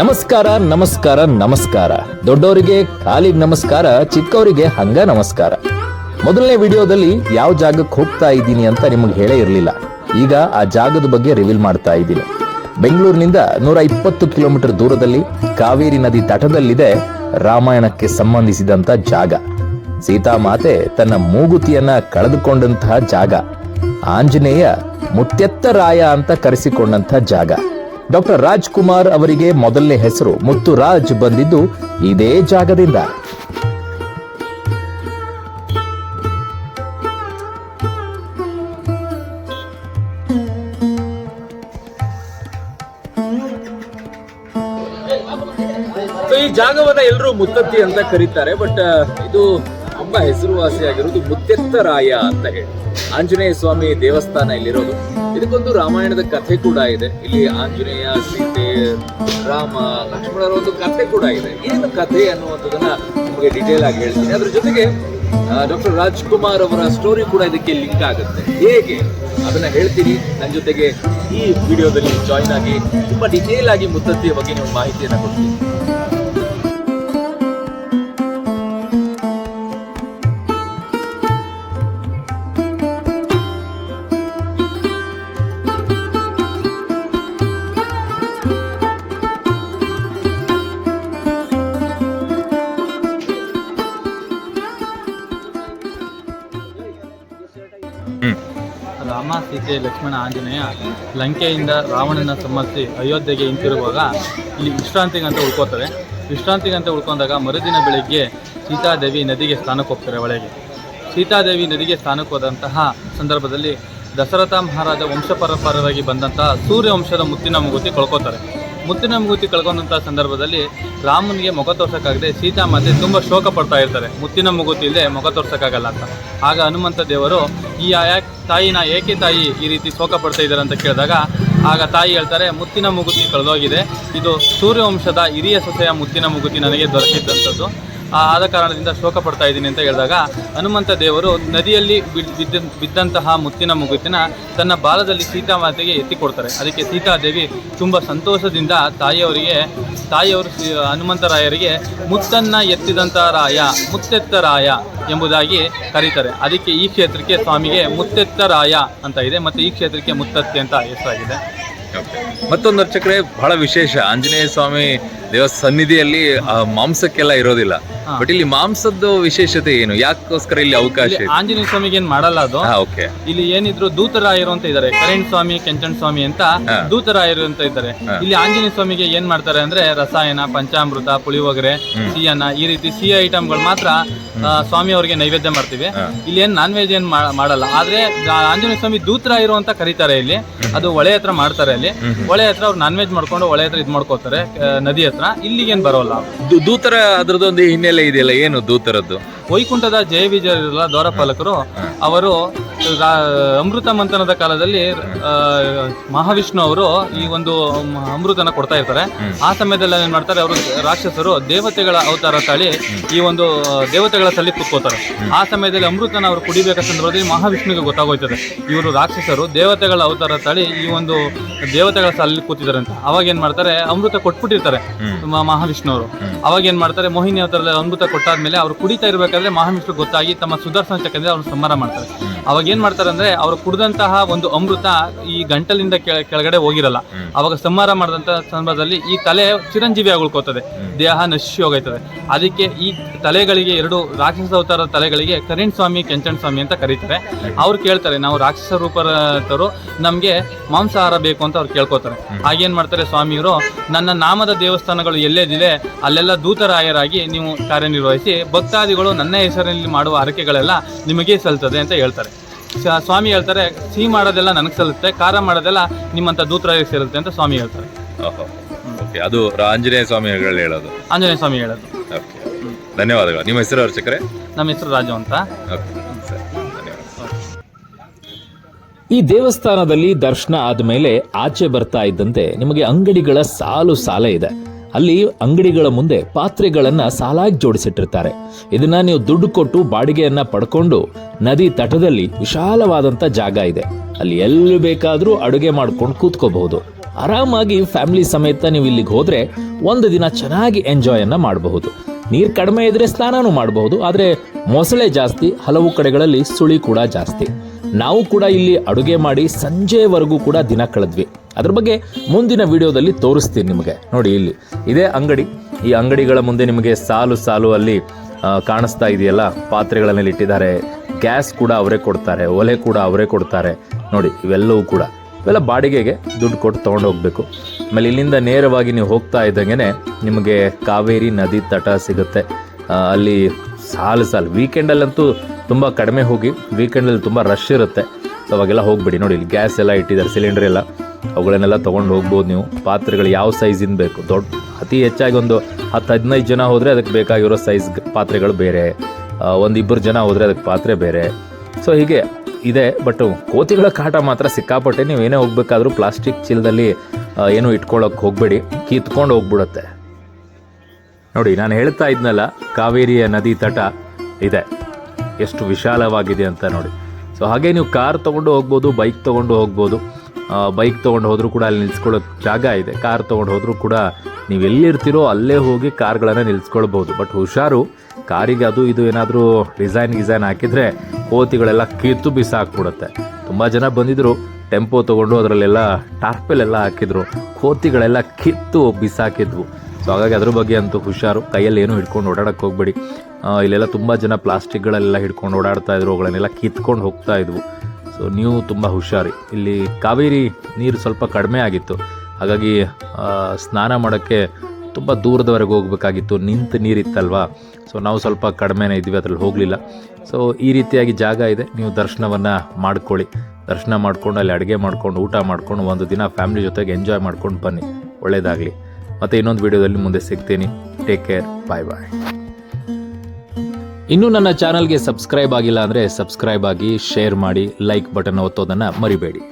ನಮಸ್ಕಾರ ನಮಸ್ಕಾರ ನಮಸ್ಕಾರ. ದೊಡ್ಡವರಿಗೆ ಕಾಲಿಗೆ ನಮಸ್ಕಾರ, ಚಿಕ್ಕವರಿಗೆ ಹಂಗ ನಮಸ್ಕಾರ. ಮೊದಲನೇ ವಿಡಿಯೋದಲ್ಲಿ ಯಾವ ಜಾಗಕ್ಕೆ ಹೋಗ್ತಾ ಇದ್ದೀನಿ ಅಂತ ನಿಮಗೆ ಹೇಳೇ ಇರಲಿಲ್ಲ. ಈಗ ಆ ಜಾಗದ ಬಗ್ಗೆ ರಿವೀಲ್ ಮಾಡ್ತಾ ಇದ್ದೀನಿ. ಬೆಂಗಳೂರಿನಿಂದ ನೂರ ಇಪ್ಪತ್ತು ಕಿಲೋಮೀಟರ್ ದೂರದಲ್ಲಿ ಕಾವೇರಿ ನದಿ ತಟದಲ್ಲಿದೆ ರಾಮಾಯಣಕ್ಕೆ ಸಂಬಂಧಿಸಿದಂತ ಜಾಗ. ಸೀತಾಮಾತೆ ತನ್ನ ಮೂಗುತಿಯನ್ನ ಕಳೆದುಕೊಂಡಂತಹ ಜಾಗ. ಆಂಜನೇಯ ಮುತ್ತೆತ್ತರಾಯ ಅಂತ ಕರೆಸಿಕೊಂಡಂತಹ ಜಾಗ. ಡಾಕ್ಟರ್ ರಾಜ್ಕುಮಾರ್ ಅವರಿಗೆ ಮೊದಲನೇ ಹೆಸರು ಮುತ್ತುರಾಜ್ ಬಂದಿದ್ದು ಇದೇ ಜಾಗದಿಂದ. ಈ ಜಾಗವನ್ನ ಎಲ್ಲರೂ ಮುತ್ತತ್ತಿ ಅಂತ ಕರೀತಾರೆ ಬಟ್ ಇದು ತುಂಬಾ ಹೆಸರುವಾಸಿಯಾಗಿರೋದು ಮುತ್ತೆತ್ತರಾಯ ಅಂತ ಹೇಳಿ. ಆಂಜನೇಯ ಸ್ವಾಮಿ ದೇವಸ್ಥಾನ ಇಲ್ಲಿರೋದು. ಇದಕ್ಕೊಂದು ರಾಮಾಯಣದ ಕಥೆ ಕೂಡ ಇದೆ. ಇಲ್ಲಿ ಆಂಜನೇಯ, ಸೀತೆ, ರಾಮ, ಲಕ್ಷ್ಮಣರ ಒಂದು ಕಥೆ ಕೂಡ ಇದೆ. ಏನು ಕಥೆ ಅನ್ನುವಂಥದ್ದನ್ನ ನಿಮಗೆ ಡಿಟೇಲ್ ಆಗಿ ಹೇಳ್ತೀನಿ. ಅದ್ರ ಜೊತೆಗೆ ಡಾಕ್ಟರ್ ರಾಜ್ಕುಮಾರ್ ಅವರ ಸ್ಟೋರಿ ಕೂಡ ಇದಕ್ಕೆ ಲಿಂಕ್ ಆಗುತ್ತೆ. ಹೇಗೆ? ಅದನ್ನ ಹೇಳ್ತೀನಿ. ನನ್ನ ಜೊತೆಗೆ ಈ ವಿಡಿಯೋದಲ್ಲಿ ಜಾಯಿನ್ ಆಗಿ ತುಂಬಾ ಡಿಟೇಲ್ ಆಗಿ ಮುತ್ತತ್ತಿಯ ಬಗ್ಗೆ ನೀವು ಮಾಹಿತಿಯನ್ನು ಕೊಡ್ತೀನಿ. ಸೀತೆ ಲಕ್ಷ್ಮಣ ಆಂಜನೇಯ ಲಂಕೆಯಿಂದ ರಾವಣನ ಸಮರ್ಥಿ ಅಯೋಧ್ಯೆಗೆ ಹಿಂತಿರುಗುವಾಗ ಇಲ್ಲಿ ವಿಶ್ರಾಂತಿಗಂತ ಉಳ್ಕೋತಾರೆ ವಿಶ್ರಾಂತಿಗಂತ ಉಳ್ಕೊಂಡಾಗ ಮರುದಿನ ಬೆಳಗ್ಗೆ ಸೀತಾದೇವಿ ನದಿಗೆ ಸ್ನಾನಕ್ಕೆ ಹೋಗ್ತಾರೆ ಒಳಗೆ. ಸೀತಾದೇವಿ ನದಿಗೆ ಸ್ನಾನಕ್ಕೆ ಹೋದಂತಹ ಸಂದರ್ಭದಲ್ಲಿ ದಶರಥ ಮಹಾರಾಜ ವಂಶಪರಪರವಾಗಿ ಬಂದಂತಹ ಸೂರ್ಯವಂಶದ ಮುತ್ತಿನ ಮುಗುತಿ ಕಳ್ಕೊತಾರೆ ಮುತ್ತಿನ ಮೂಗುತಿ ಕಳ್ಕೊಂಡಂಥ ಸಂದರ್ಭದಲ್ಲಿ ರಾಮನಿಗೆ ಮುಖ ತೋರ್ಸೋಕ್ಕಾಗದೆ ಸೀತಾಮಾತೆ ತುಂಬ ಶೋಕ ಪಡ್ತಾ ಇರ್ತಾರೆ. ಮುತ್ತಿನ ಮೂಗುತಿ ಇಲ್ಲದೆ ಮುಖ ತೋರ್ಸೋಕ್ಕಾಗಲ್ಲ ಅಂತ. ಆಗ ಹನುಮಂತ ದೇವರು, ಈ ಯಾಕೆ ತಾಯಿನ ಏಕೆ ತಾಯಿ ಈ ರೀತಿ ಶೋಕ ಪಡ್ತಾ ಇದ್ದಾರೆ? ಅಂತ ಕೇಳಿದಾಗ, ಆಗ ತಾಯಿ ಹೇಳ್ತಾರೆ, ಮುತ್ತಿನ ಮೂಗುತಿ ಕಳೆದೋಗಿದೆ. ಇದು ಸೂರ್ಯವಂಶದ ಹಿರಿಯ ಸೊಸೆಯ ಮುತ್ತಿನ ಮೂಗುತಿ ನನಗೆ ದೊರಕಿದ್ದಂಥದ್ದು. ಆದ ಕಾರಣದಿಂದ ಶೋಕ ಪಡ್ತಾ ಇದ್ದೀನಿ ಅಂತ ಹೇಳಿದಾಗ, ಹನುಮಂತ ದೇವರು ನದಿಯಲ್ಲಿ ಬಿದ್- ಬಿದ್ದ ಬಿದ್ದಂತಹ ಮುತ್ತಿನ ಮುಗುತಿನ ತನ್ನ ಬಾಲದಲ್ಲಿ ಸೀತಾಮಾತೆಗೆ ಎತ್ತಿ ಕೊಡ್ತಾರೆ ಅದಕ್ಕೆ ಸೀತಾದೇವಿ ತುಂಬ ಸಂತೋಷದಿಂದ ತಾಯಿಯವರಿಗೆ, ತಾಯಿಯವರು ಹನುಮಂತರಾಯರಿಗೆ ಮುತ್ತನ್ನು ಎತ್ತಿದಂಥ ರಾಯ ಮುತ್ತೆತ್ತರಾಯ ಎಂಬುದಾಗಿ ಕರೀತಾರೆ. ಅದಕ್ಕೆ ಈ ಕ್ಷೇತ್ರಕ್ಕೆ ಸ್ವಾಮಿಗೆ ಮುತ್ತೆತ್ತರಾಯ ಅಂತ ಇದೆ. ಮತ್ತು ಈ ಕ್ಷೇತ್ರಕ್ಕೆ ಮುತ್ತತ್ತೆ ಅಂತ ಹೆಸರಾಗಿದೆ. ಮತ್ತೊಂದು ಅರ್ಚಕರೇ, ಬಹಳ ವಿಶೇಷ. ಆಂಜನೇಯ ಸ್ವಾಮಿ ದೇವಸ್ಥಾನ ಸನ್ನಿಧಿಯಲ್ಲಿ ಮಾಂಸಕ್ಕೆಲ್ಲ ಇರೋದಿಲ್ಲ. ಬಟ್ ಇಲ್ಲಿ ಮಾಂಸದ್ದು ವಿಶೇಷತೆ ಏನು? ಯಾಕೋಸ್ಕರ ಇಲ್ಲಿ ಅವಕಾಶ ಇಲ್ಲಿ ಇದೆ? ಆಂಜನೇಯ ಸ್ವಾಮಿಗೆ ಏನ್ ಮಾಡಲ್ಲ ಅದು? ಹಾ ಓಕೆ ಇಲ್ಲಿ ಏನಿದ್ರು ದೂತರಾಯರು ಅಂತ ಇದ್ದಾರೆ. ಕರೆಂಟ್ ಸ್ವಾಮಿ ಕೆಂಚನ್ ಸ್ವಾಮಿ ಅಂತ ದೂತರ ದೂತರಾಯರು ಅಂತ ಇದ್ದಾರೆ. ಇಲ್ಲಿ ಆಂಜನೇಯ ಸ್ವಾಮಿಗೆ ಏನ್ ಮಾಡ್ತಾರೆ ಅಂದ್ರೆ ರಸಾಯನ ಪಂಚಾಮೃತ ಪುಳಿಯೋಗರೆ ಸಿಹಿಯನ್ನ ಈ ರೀತಿ ಸಿಹಿ ಐಟಮ್ಗಳು ಮಾತ್ರ ಆ, ಸ್ವಾಮಿ ಅವರಿಗೆ ನೈವೇದ್ಯ ಮಾಡ್ತೀವಿ. ಇಲ್ಲಿ ಏನ್ ನಾನ್ ವೆಜ್ ಏನ್ ಮಾ- ಮಾಡಲ್ಲ. ಆದ್ರೆ ಆ ಆಂಜನೇಯ ಸ್ವಾಮಿ ದೂತರಾಯರು ಅಂತ ಕರೀತಾರೆ ಇಲ್ಲಿ. ಅದು ಹೊಳೆ ಹತ್ರ ಮಾಡ್ತಾರೆ ಅಲ್ಲಿ. ಹೊಳೆ ಹತ್ರ ಅವ್ರು ನಾನ್ ವೆಜ್ ಮಾಡ್ಕೊಂಡು ಹೊಳೆ ಹತ್ರ ಇದ್ ಮಾಡ್ಕೋತಾರೆ ಆ, ನದಿ ಹತ್ರ. ಇಲ್ಲಿಗೇನ್ ಬರೋಲ್ಲ ದೂ- ದೂತರ ಅದ್ರದ್ದೊಂದು ಹಿನ್ನೆಲೆ ಇದೆಯಲ್ಲ ಏನು ದೂತರದ್ದು? ವೈಕುಂಠದ ಜಯ ವಿಜಯರಲ್ಲ ದ್ವಾರಪಾಲಕರು ಅವರು ಅಮೃತ ಮಂಥನದ ಕಾಲದಲ್ಲಿ ಮಹಾವಿಷ್ಣು ಅವರು ಈ ಒಂದು ಅಮೃತನ ಕೊಡ್ತಾ ಇರ್ತಾರೆ. ಆ ಸಮಯದಲ್ಲಿ ಏನ್ ಮಾಡ್ತಾರೆ ಅವರು ರಾಕ್ಷಸರು ದೇವತೆಗಳ ಅವತಾರ ತಾಳಿ ಈ ಒಂದು ದೇವತೆಗಳ ಸಲ್ಲಿ ಕುತ್ಕೋತಾರೆ ಆ ಸಮಯದಲ್ಲಿ ಅಮೃತನ ಅವರು ಕುಡಿಬೇಕ ಸಂದರ್ಭದಲ್ಲಿ ಮಹಾವಿಷ್ಣುವಿಗೆ ಗೊತ್ತಾಗೋಯ್ತದೆ. ಇವರು ರಾಕ್ಷಸರು ದೇವತೆಗಳ ಅವತಾರ ತಾಳಿ ಈ ಒಂದು ದೇವತೆಗಳ ಸಾಲಲ್ಲಿ ಕೂತಿದ್ದಾರೆ ಅಂತ ಅವಾಗ ಏನ್ ಮಾಡ್ತಾರೆ ಅಮೃತ ಕೊಟ್ಬಿಟ್ಟಿರ್ತಾರೆ. ಮಹಾವಿಷ್ಣು ಅವರು ಅವಾಗ ಏನ್ ಮಾಡ್ತಾರೆ ಮೋಹಿನಿ ಅವತಾರದಲ್ಲಿ ಅಮೃತ ಕೊಟ್ಟಾದ್ಮೇಲೆ ಅವ್ರು ಕುಡಿತಾ ಇರ್ಬೇಕಾದ್ರೆ ಮಹಾವಿಷ್ಣು ಗೊತ್ತಾಗಿ ತಮ್ಮ ಸುದರ್ಶನ ಚಕ್ರದಿಂದ ಅವ್ರು ಸಂಹಾರ ಮಾಡ್ತಾರೆ. ಅವಾಗ ಏನ್ ಮಾಡ್ತಾರೆ ಅಂದ್ರೆ ಅವ್ರು ಕುಡಿದಂತಹ ಒಂದು ಅಮೃತ ಈ ಗಂಟಲಿಂದ ಕೆಳ- ಕೆಳಗಡೆ ಹೋಗಿರಲ್ಲ. ಅವಾಗ ಸಂಹಾರ ಮಾಡಿದಂತ ಸಂದರ್ಭದಲ್ಲಿ ಈ ತಲೆ ಚಿರಂಜೀವಿ ಉಳ್ಕೋತದೆ ದೇಹ ನಶಿಸಿ ಹೋಗೈತದೆ. ಅದಕ್ಕೆ ಈ ತಲೆಗಳಿಗೆ ಎರಡು ರಾಕ್ಷಸ ಅವತಾರದ ತಲೆಗಳಿಗೆ ಕರೆಂಟ್ ಸ್ವಾಮಿ, ಕೆಂಚನ್ ಸ್ವಾಮಿ ಅಂತ ಕರೀತಾರೆ. ಅವ್ರು ಕೇಳ್ತಾರೆ, ನಾವು ರಾಕ್ಷಸ ರೂಪರು ನಮ್ಗೆ ಮಾಂಸಾಹಾರ ಬೇಕು ಅಂತ ಅವ್ರು ಕೇಳ್ಕೊತಾರೆ ಹಾಗೇನ್ ಮಾಡ್ತಾರೆ ಸ್ವಾಮಿಯವರು, ನನ್ನ ನಾಮದ ದೇವಸ್ಥಾನಗಳು ಎಲ್ಲೇದಿದೆ ಅಲ್ಲೆಲ್ಲ ದೂತರಾಯರಾಗಿ ನೀವು ಕಾರ್ಯನಿರ್ವಹಿಸಿ ಭಕ್ತಾದಿಗಳು ನನ್ನ ಹೆಸರಿನಲ್ಲಿ ಮಾಡುವ ಹರಕೆಗಳೆಲ್ಲ ನಿಮಗೆ ಸಲ್ತದೆ ಅಂತ ಹೇಳ್ತಾರೆ. ಸ್ವಾಮಿ ಹೇಳ್ತಾರೆ ಸಿಹಿ ಮಾಡೋದೆಲ್ಲ ನನಗೆ ಸಲ್ಲುತ್ತೆ ಖಾರ ಮಾಡೋದೆಲ್ಲ ನಿಮ್ಮಂತ ದೂತರಾಯರಿಗೆ ಸೇರುತ್ತೆ ಅಂತ ಸ್ವಾಮಿ ಹೇಳ್ತಾರೆ. ಓಕೆ ಅದು ಆಂಜನೇಯ ಸ್ವಾಮಿ ಹೇಳೋದು. ಆಂಜನೇಯ ಸ್ವಾಮಿ ಹೇಳೋದು. ಓಕೆ ಧನ್ಯವಾದಗಳು. ನಿಮ್ಮ ಹೆಸರು ಅರ್ಚಕರೇ ನಮ್ಮ ಹೆಸರು ರಾಜು ಅಂತ. ಓಕೆ ಸರಿ ಧನ್ಯವಾದ ಈ ದೇವಸ್ಥಾನದಲ್ಲಿ ದರ್ಶನ ಆದ್ಮೇಲೆ ಆಚೆ ಬರ್ತಾ ಇದ್ದಂತೆ ನಿಮಗೆ ಅಂಗಡಿಗಳ ಸಾಲು ಸಾಲ ಇದೆ. ಅಲ್ಲಿ ಅಂಗಡಿಗಳ ಮುಂದೆ ಪಾತ್ರೆಗಳನ್ನು ಸಾಲಾಗಿ ಜೋಡಿಸಿಟ್ಟಿರ್ತಾರೆ. ಇದನ್ನ ನೀವು ದುಡ್ಡು ಕೊಟ್ಟು ಬಾಡಿಗೆಯನ್ನ ಪಡ್ಕೊಂಡು ನದಿ ತಟದಲ್ಲಿ ವಿಶಾಲವಾದಂತ ಜಾಗ ಇದೆ. ಅಲ್ಲಿ ಎಲ್ಲಿ ಬೇಕಾದರೂ ಅಡುಗೆ ಮಾಡ್ಕೊಂಡು ಕೂತ್ಕೋಬಹುದು. ಆರಾಮಾಗಿ ಫ್ಯಾಮಿಲಿ ಸಮೇತ ನೀವು ಇಲ್ಲಿಗೆ ಹೋದರೆ ಒಂದು ದಿನ ಚೆನ್ನಾಗಿ ಎಂಜಾಯ್ ಅನ್ನ ಮಾಡಬಹುದು. ನೀರು ಕಡಿಮೆ ಇದ್ರೆ ಸ್ನಾನನೂ ಮಾಡಬಹುದು, ಆದರೆ ಮೊಸಳೆ ಜಾಸ್ತಿ, ಹಲವು ಕಡೆಗಳಲ್ಲಿ ಸುಳಿ ಕೂಡ ಜಾಸ್ತಿ. ನಾವು ಕೂಡ ಇಲ್ಲಿ ಅಡುಗೆ ಮಾಡಿ ಸಂಜೆವರೆಗೂ ಕೂಡ ದಿನ ಕಳೆದ್ವಿ. ಅದ್ರ ಬಗ್ಗೆ ಮುಂದಿನ ವಿಡಿಯೋದಲ್ಲಿ ತೋರಿಸ್ತೀನಿ ನಿಮಗೆ. ನೋಡಿ ಇಲ್ಲಿ, ಇದೇ ಅಂಗಡಿ. ಈ ಅಂಗಡಿಗಳ ಮುಂದೆ ನಿಮಗೆ ಸಾಲು ಸಾಲು ಅಲ್ಲಿ ಕಾಣಿಸ್ತಾ ಇದೆಯಲ್ಲ, ಪಾತ್ರೆಗಳನ್ನೆಲ್ಲ ಇಟ್ಟಿದ್ದಾರೆ. ಗ್ಯಾಸ್ ಕೂಡ ಅವರೇ ಕೊಡ್ತಾರೆ, ಒಲೆ ಕೂಡ ಅವರೇ ಕೊಡ್ತಾರೆ. ನೋಡಿ, ಇವೆಲ್ಲವೂ ಕೂಡ. ಇವೆಲ್ಲ ಬಾಡಿಗೆಗೆ ದುಡ್ಡು ಕೊಟ್ಟು ತೊಗೊಂಡು ಹೋಗಬೇಕು. ಆಮೇಲೆ ಇಲ್ಲಿಂದ ನೇರವಾಗಿ ನೀವು ಹೋಗ್ತಾ ಇದ್ದಂಗೆ ನಿಮಗೆ ಕಾವೇರಿ ನದಿ ತಟ ಸಿಗುತ್ತೆ. ಅಲ್ಲಿ ಸಾಲು ಸಾಲು. ವೀಕೆಂಡಲ್ಲಂತೂ ತುಂಬ ಕಡಿಮೆ ಹೋಗಿ ವೀಕೆಂಡಲ್ಲಿ ತುಂಬ ರಶ್ ಇರುತ್ತೆ. ಸೊ ಅವಾಗೆಲ್ಲ ಹೋಗ್ಬಿಡಿ. ನೋಡಿ, ಇಲ್ಲಿ ಗ್ಯಾಸ್ ಎಲ್ಲ ಇಟ್ಟಿದ್ದಾರೆ ಸಿಲಿಂಡರ್ ಎಲ್ಲ. ಅವುಗಳನ್ನೆಲ್ಲ ತೊಗೊಂಡು ಹೋಗ್ಬೋದು ನೀವು. ಪಾತ್ರೆಗಳು ಯಾವ ಸೈಜಿಂದ ಬೇಕು? ದೊಡ್ಡ, ಅತಿ ಹೆಚ್ಚಾಗಿ ಒಂದು ಹತ್ತು, ಹದಿನೈದು ಜನ ಹೋದರೆ ಅದಕ್ಕೆ ಬೇಕಾಗಿರೋ ಸೈಜ್ ಪಾತ್ರೆಗಳು ಬೇರೆ. ಒಂದಿಬ್ಬರು ಜನ ಹೋದರೆ ಅದಕ್ಕೆ ಪಾತ್ರೆ ಬೇರೆ. ಸೊ ಹೀಗೆ ಇದೆ. ಬಟ್ ಕೋತಿಗಳ ಕಾಟ ಮಾತ್ರ ಸಿಕ್ಕಾಪಟ್ಟೆ ನೀವು ಏನೇ ಹೋಗ್ಬೇಕಾದ್ರೂ ಪ್ಲಾಸ್ಟಿಕ್ ಚೀಲದಲ್ಲಿ ಏನು ಏನೂ ಇಟ್ಕೊಳ್ಳೋಕೆ ಹೋಗಬೇಡಿ. ಕಿತ್ಕೊಂಡು ಹೋಗ್ಬಿಡುತ್ತೆ. ನೋಡಿ, ನಾನು ಹೇಳ್ತಾ ಇದ್ನಲ್ಲ, ಕಾವೇರಿಯ ನದಿ ತಟ ಇದೆ. ಎಷ್ಟು ವಿಶಾಲವಾಗಿದೆ ಅಂತ ನೋಡಿ. ಸೊ ಹಾಗೆ ನೀವು ಕಾರ್ ತೊಗೊಂಡು ಹೋಗ್ಬೋದು ಬೈಕ್ ತೊಗೊಂಡು ಹೋಗ್ಬೋದು. ಬೈಕ್ ತೊಗೊಂಡು ಹೋದರೂ ಕೂಡ ಅಲ್ಲಿ ನಿಲ್ಸ್ಕೊಳ್ಳೋಕೆ ಜಾಗ ಇದೆ. ಕಾರ್ ತೊಗೊಂಡು ಹೋದರೂ ಕೂಡ ನೀವು ಎಲ್ಲಿರ್ತೀರೋ ಅಲ್ಲೇ ಹೋಗಿ ಕಾರ್ಗಳನ್ನು ನಿಲ್ಲಿಸ್ಕೊಳ್ಬೋದು ಬಟ್ ಹುಷಾರು, ಕಾರಿಗೆ ಅದು ಇದು ಏನಾದರೂ ಡಿಸೈನ್ ಗಿಸೈನ್ ಹಾಕಿದರೆ ಕೋತಿಗಳೆಲ್ಲ ಕಿತ್ತು ಬಿಸಾಕ್ಬಿಡುತ್ತೆ. ತುಂಬ ಜನ ಬಂದಿದ್ದರು ಟೆಂಪೋ ತೊಗೊಂಡು ಅದರಲ್ಲೆಲ್ಲ ಟಾರ್ಪೆಲೆಲ್ಲ ಹಾಕಿದ್ರು, ಕೋತಿಗಳೆಲ್ಲ ಕಿತ್ತು ಬಿಸಾಕಿದ್ವು. ಸೊ ಹಾಗಾಗಿ ಅದ್ರ ಬಗ್ಗೆ ಅಂತೂ ಹುಷಾರು, ಕೈಯಲ್ಲಿ ಏನು ಹಿಡ್ಕೊಂಡು ಓಡಾಡಕ್ಕೆ ಹೋಗ್ಬೇಡಿ. ಇಲ್ಲೆಲ್ಲ ತುಂಬ ಜನ ಪ್ಲಾಸ್ಟಿಕ್ಗಳೆಲ್ಲ ಹಿಡ್ಕೊಂಡು ಓಡಾಡ್ತಾ ಇದ್ರು, ಅವುಗಳನ್ನೆಲ್ಲ ಕಿತ್ಕೊಂಡು ಹೋಗ್ತಾ ಇದ್ವು. ಸೊ ನೀವು ತುಂಬ ಹುಷಾರಿ. ಇಲ್ಲಿ ಕಾವೇರಿ ನೀರು ಸ್ವಲ್ಪ ಕಡಿಮೆ ಆಗಿತ್ತು. ಹಾಗಾಗಿ ಸ್ನಾನ ಮಾಡೋಕ್ಕೆ ತುಂಬ ದೂರದವರೆಗೆ ಹೋಗಬೇಕಾಗಿತ್ತು. ನಿಂತು ನೀರಿತ್ತಲ್ವಾ? ಸೊ ನಾವು ಸ್ವಲ್ಪ ಕಡಿಮೆನೇ ಇದ್ವಿ ಅದ್ರಲ್ಲಿ ಹೋಗಲಿಲ್ಲ. ಸೊ ಈ ರೀತಿಯಾಗಿ ಜಾಗ ಇದೆ. ನೀವು ದರ್ಶನವನ್ನು ಮಾಡ್ಕೊಳ್ಳಿ. ದರ್ಶನ ಮಾಡ್ಕೊಂಡು ಅಲ್ಲಿ ಅಡುಗೆ ಮಾಡಿಕೊಂಡು, ಊಟ ಮಾಡಿಕೊಂಡು, ಒಂದು ದಿನ ಫ್ಯಾಮಿಲಿ ಜೊತೆಗೆ ಎಂಜಾಯ್ ಮಾಡ್ಕೊಂಡು ಬನ್ನಿ. ಒಳ್ಳೆಯದಾಗಲಿ ಮತ್ತು ಇನ್ನೊಂದು ವಿಡಿಯೋದಲ್ಲಿ ಮುಂದೆ ಸಿಗ್ತೀನಿ. ಟೇಕ್ ಕೇರ್ ಬಾಯ್ ಬಾಯ್ ಇನ್ನೂ ನನ್ನ ಚಾನಲ್ಗೆ ಸಬ್ಸ್ಕ್ರೈಬ್ ಆಗಿಲ್ಲ ಅಂದರೆ ಸಬ್ಸ್ಕ್ರೈಬ್ ಆಗಿ ಶೇರ್ ಮಾಡಿ ಲೈಕ್ ಬಟನ್ ಒತ್ತೋದನ್ನು ಮರಿಬೇಡಿ.